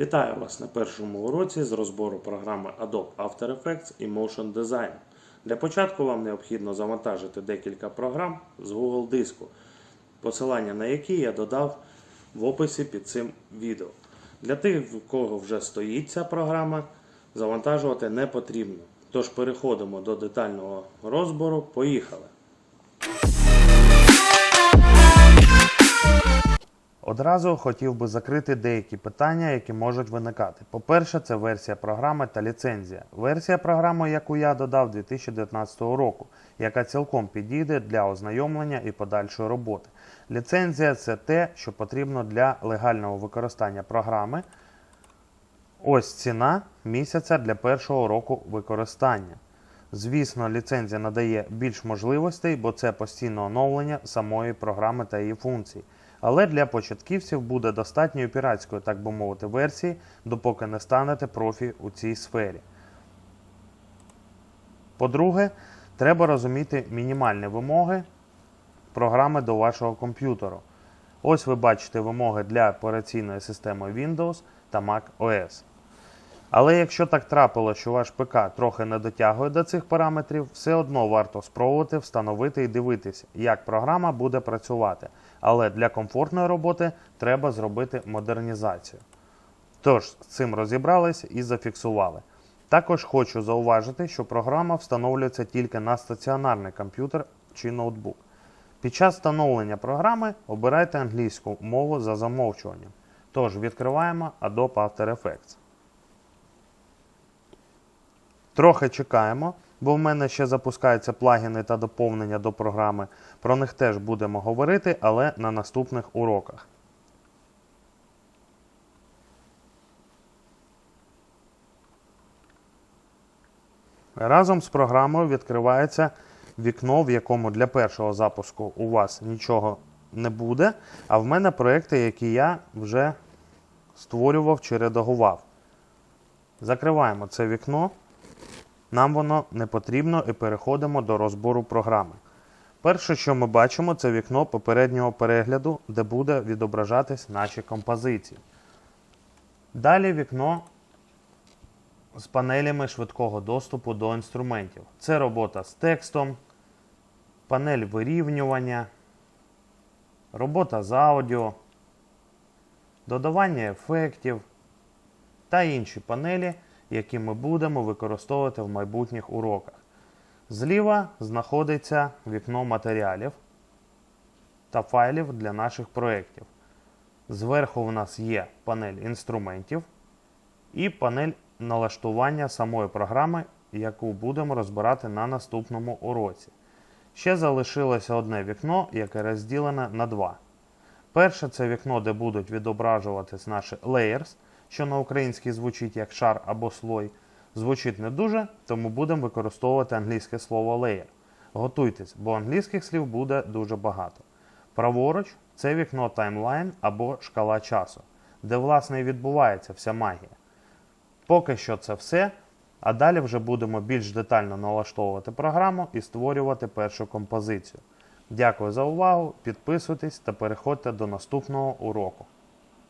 Вітаю вас на першому уроці з розбору програми Adobe After Effects і Motion Design. Для початку вам необхідно завантажити декілька програм з Google диску, посилання на які я додав в описі під цим відео. Для тих, в кого вже стоїть ця програма, завантажувати не потрібно. Тож переходимо до детального розбору. Поїхали! Одразу хотів би закрити деякі питання, які можуть виникати. По-перше, це версія програми та ліцензія. Версія програми, яку я додав 2019 року, яка цілком підійде для ознайомлення і подальшої роботи. Ліцензія це те, що потрібно для легального використання програми. Ось ціна місяця для першого року використання. Звісно, ліцензія надає більш можливостей, бо це постійне оновлення самої програми та її функцій. Але для початківців буде достатньою піратською, так би мовити, версії, допоки не станете профі у цій сфері. По-друге, треба розуміти мінімальні вимоги програми до вашого комп'ютеру. Ось ви бачите вимоги для операційної системи Windows та Mac OS. Але якщо так трапило, що ваш ПК трохи не дотягує до цих параметрів, все одно варто спробувати встановити і дивитися, як програма буде працювати. Але для комфортної роботи треба зробити модернізацію. Тож, з цим розібрались і зафіксували. Також хочу зауважити, що програма встановлюється тільки на стаціонарний комп'ютер чи ноутбук. Під час встановлення програми обирайте англійську мову за замовчуванням. Тож відкриваємо Adobe After Effects. Трохи чекаємо, бо в мене ще запускаються плагіни та доповнення до програми. Про них теж будемо говорити, але на наступних уроках. Разом з програмою відкривається вікно, в якому для першого запуску у вас нічого не буде. А в мене проекти, які я вже створював чи редагував. Закриваємо це вікно. Нам воно не потрібно і переходимо до розбору програми. Перше, що ми бачимо, це вікно попереднього перегляду, де буде відображатись наші композиції. Далі вікно з панелями швидкого доступу до інструментів. Це робота з текстом, панель вирівнювання, робота з аудіо, додавання ефектів та інші панелі, які ми будемо використовувати в майбутніх уроках. Зліва знаходиться вікно матеріалів та файлів для наших проєктів. Зверху у нас є панель інструментів і панель налаштування самої програми, яку будемо розбирати на наступному уроці. Ще залишилося одне вікно, яке розділене на два. Перше це вікно, де будуть відображуватись наші layers, що на українській звучить як шар або слой. Звучить не дуже, тому будемо використовувати англійське слово layer. Готуйтесь, бо англійських слів буде дуже багато. Праворуч це вікно таймлайн або шкала часу, де власне і відбувається вся магія. Поки що це все. А далі вже будемо більш детально налаштовувати програму і створювати першу композицію. Дякую за увагу, підписуйтесь та переходьте до наступного уроку.